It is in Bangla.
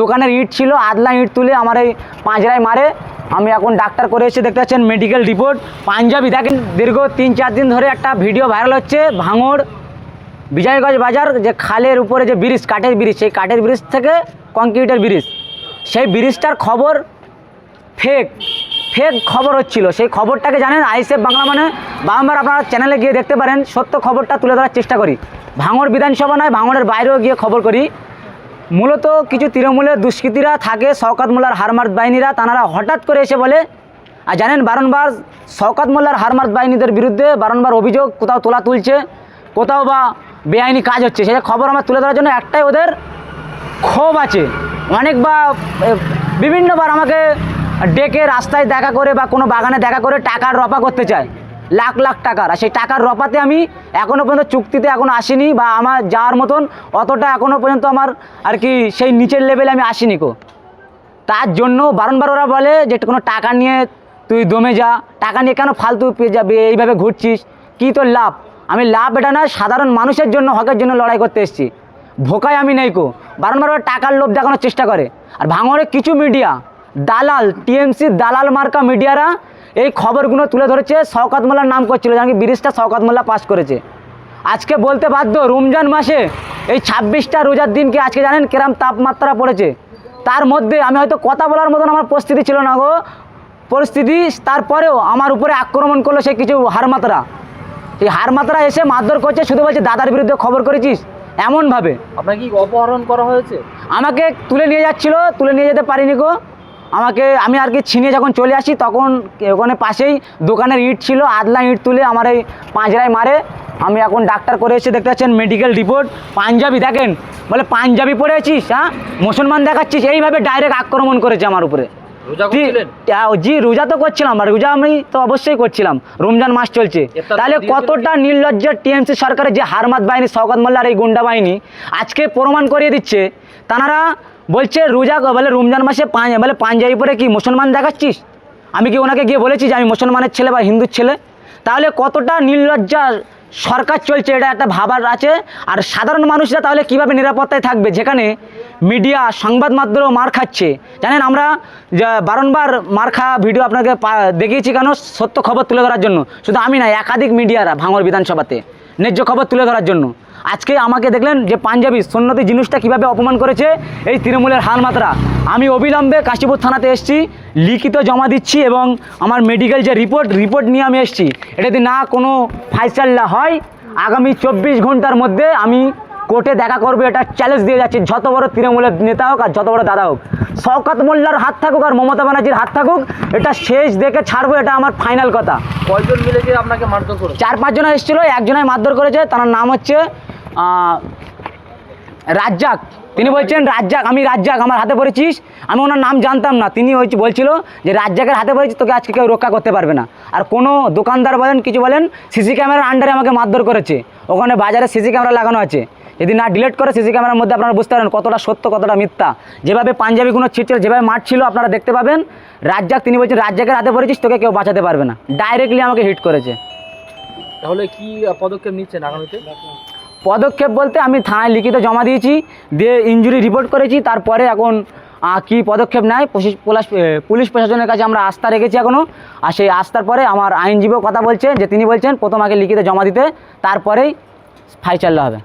দোকানের ইট ছিল আদলা ইট তুলে আমার এই পাঁচরায় মারে। আমি এখন ডাক্তার করে এসে দেখতে পাচ্ছেন মেডিকেল রিপোর্ট পাঞ্জাবি দেখেন, দীর্ঘ তিন চার দিন ধরে একটা ভিডিও ভাইরাল হচ্ছে, ভাঙড়, বিজয়গঞ্জ বাজার, যে খালের উপরে যে ব্রিজ কাঠের ব্রিজ সেই কাঠের ব্রিজ থেকে কংক্রিটের ব্রিজ সেই ব্রিজটার খবর ফেক ফেক খবর হচ্ছিল। সেই খবরটাকে জানেন আইসেফ বাংলা মানে? বারবার আপনারা চ্যানেলে গিয়ে দেখতে পারেন, সত্য খবরটা তুলে ধরার চেষ্টা করি। ভাঙড় বিধানসভা নয়, ভাঙড়ের বাইরেও গিয়ে খবর করি। মূলত কিছু তৃণমূলের দুষ্কৃতীরা থাকে শওকাত মোল্লার হারমার্দ বাহিনীরা তারা হঠাৎ করে এসে বলে আর জানেন বারংবার শওকাত মোল্লার হারমার্দ বাহিনীদের বিরুদ্ধে বারংবার অভিযোগ কোথাও তোলা তুলছে কোথাও বা বেআইনি কাজ হচ্ছে সেই খবর আমার তুলে ধরার জন্য একটাই ওদের ক্ষোভ আছে। অনেকবার এ, বিভিন্নবার আমাকে ডেকে রাস্তায় দেখা করে বা কোনো বাগানে দেখা করে টাকার রপা করতে চায়। লাখ লাখ টাকার। আর সেই টাকার রপাতে আমি এখনও পর্যন্ত চুক্তিতে এখনও আসিনি বা আমার যাওয়ার মতন অতটা এখনও পর্যন্ত আমার আর কি সেই নিচের লেভেলে আমি আসিনি কো। তার জন্য বারংবার ওরা বলে যে কোনো টাকা নিয়ে তুই দমে যা। টাকা নিয়ে কেন ফালতু পেয়ে যাবে? এইভাবে ঘুরছিস? কী তোর লাভ? আমি লাভ এটা না সাধারণ মানুষের জন্য, হকের জন্য লড়াই করতে এসেছি। ভোকায় আমি নেই কো। বারংবার ওরা টাকার লোভ দেখানোর চেষ্টা করে। আর ভাঙড়ে কিছু মিডিয়া দালাল টিএমসি দালাল মার্কা মিডিয়ারা এই খবরগুলো তুলে ধরেছে শওকাত মোল্লার নাম করছিল জানি ব্রিজটা শওকাত মোল্লা পাস করেছে। আজকে বলতে বাধ্য রমজান মাসে এই ছাব্বিশটা রোজার দিনকে আজকে জানেন কিরম তাপমাত্রা পড়েছে। তার মধ্যে আমি হয়তো কথা বলার মতন আমার পরিস্থিতি ছিল না গো। পরিস্থিতি তারপরেও আমার উপরে আক্রমণ করল সে কিছু হারমাত্রা এই হারমাত্রা এসে মারধর করছে শুধু বলছে দাদার বিরুদ্ধে খবর করেছিস? এমনভাবে। আপনাকে কি অপহরণ করা হয়েছে? আমাকে তুলে নিয়ে যাচ্ছিল তুলে নিয়ে যেতে পারিনি গো। আমাকে, আমি আর কি ছিনিয়ে যখন চলে আসি, তখন ওখানে পাশেই দোকানের ইট ছিল, আদলা ইট তুলে আমার এই পাঁজরায় মারে। আমি এখন ডাক্তার করে এসে দেখতে পাচ্ছেন মেডিকেল রিপোর্ট পাঞ্জাবি দেখেন। বলে, পাঞ্জাবি পরে আছিস হ্যাঁ? মুসলমান দেখাচ্ছিস, এইভাবে ডাইরেক্ট আক্রমণ করেছে আমার উপরে। জি রোজা তো করছিলাম রোজা আমি তো অবশ্যই করছিলাম। রমজান মাস চলছে। তাহলে কতটা নির্লজ্জ টিএমসি সরকারের যে হারমাত বাহিনী শওকত মোল্লার এই গুন্ডা বাহিনী আজকে প্রমাণ করিয়ে দিচ্ছে। তারা বলছে রোজা বলে রমজান মাসে পাঁচ বলে পাঞ্জাবি পরে কি মুসলমান দেখাচ্ছিস? আমি কি ওনাকে গিয়ে বলেছি যে আমি মুসলমানের ছেলে বা হিন্দুর ছেলে? তাহলে কতটা নির্লজ্জা সরকার চলছে, এটা একটা ভাবার আছে। আর সাধারণ মানুষরা তাহলে কীভাবে নিরাপত্তায় থাকবে? যেখানে মিডিয়া, সংবাদ মাধ্যম মার খাচ্ছে। জানেন, আমরা বারংবার মার খাওয়া ভিডিও আপনাকে দেখিয়েছি কেন? সত্য খবর তুলে ধরার জন্য। শুধু আমি না একাধিক মিডিয়ারা ভাঙর বিধানসভাতে, ন্যায্য খবর তুলে ধরার জন্য। আজকে আমাকে দেখলেন যে পাঞ্জাবি সন্ন্যতি জিনিসটা কীভাবে অপমান করেছে এই তৃণমূলের হালমাত্রা আমি অবিলম্বে কাশীপুর থানাতে এসেছি লিখিত জমা দিচ্ছি এবং আমার মেডিকেল যে রিপোর্ট রিপোর্ট নিয়ে আমি এসেছি এটা যদি না কোনো ফাইসাল্লা হয় আগামী চব্বিশ ঘণ্টার মধ্যে আমি কোর্টে দেখা করবে এটা চ্যালেঞ্জ দিয়ে যাচ্ছি যত বড় তৃণমূলের নেতা হোক আর যত বড় দাদা হোক। শওকাত মোল্লার হাত থাকুক আর মমতা ব্যানার্জির হাত থাকুক এটা শেষ দেখে ছাড়বো এটা আমার ফাইনাল কথা। কয়জন মিলে যে আপনাকে মারধর করেছে? চার পাঁচজন এসেছিল একজনে মারধর করেছে তার নাম হচ্ছে রাজ্জাক। তিনি বলছেন, রাজ্জাক, আমি রাজ্জাক, আমার হাতে পড়েছিস? আমি ওনার নাম জানতাম না। তিনি হচ্ছে বলছিল যে, রাজ্জাকের হাতে পড়েছিস, তোকে আজকে কেউ রক্ষা করতে পারবে না। আর কোনো দোকানদার বলেন, কিছু বলেন, সিসি ক্যামেরার আন্ডারে আমাকে মারধর করেছে। ওখানে বাজারে সিসি ক্যামেরা লাগানো আছে। যদি না ডিলেট করে সিসি ক্যামেরার মধ্যে আপনারা বুঝতে পারেন কতটা সত্য, কতটা মিথ্যা। যেভাবে পাঞ্জাবিগুলো ছিটছিল, যেভাবে মারছিল আপনারা দেখতে পাবেন, রাজ্জাক, তিনি বলছেন, রাজ্জাকের হাতে পড়েছিস, তোকে কেউ বাঁচাতে পারবে না। ডাইরেক্টলি আমাকে হিট করেছে। তাহলে কি পদক্ষেপ নিচ্ছেন আগামীতে? পদক্ষেপ বলতে আমি থানায় লিখিত জমা দিয়েছি, দিয়ে ইঞ্জুরি রিপোর্ট করেছি, তারপরে এখন কী পদক্ষেপ নেয় পুলিশ পুলিশ প্রশাসনের কাছে আমরা আস্থা রেখেছি এখনও আর সেই আস্থার পরে আমার আইনজীবীও কথা বলছে যে তিনি বলছেন, প্রথম আগে লিখিত জমা দিতে, তারপরেই ফাইচাল্লা হবে।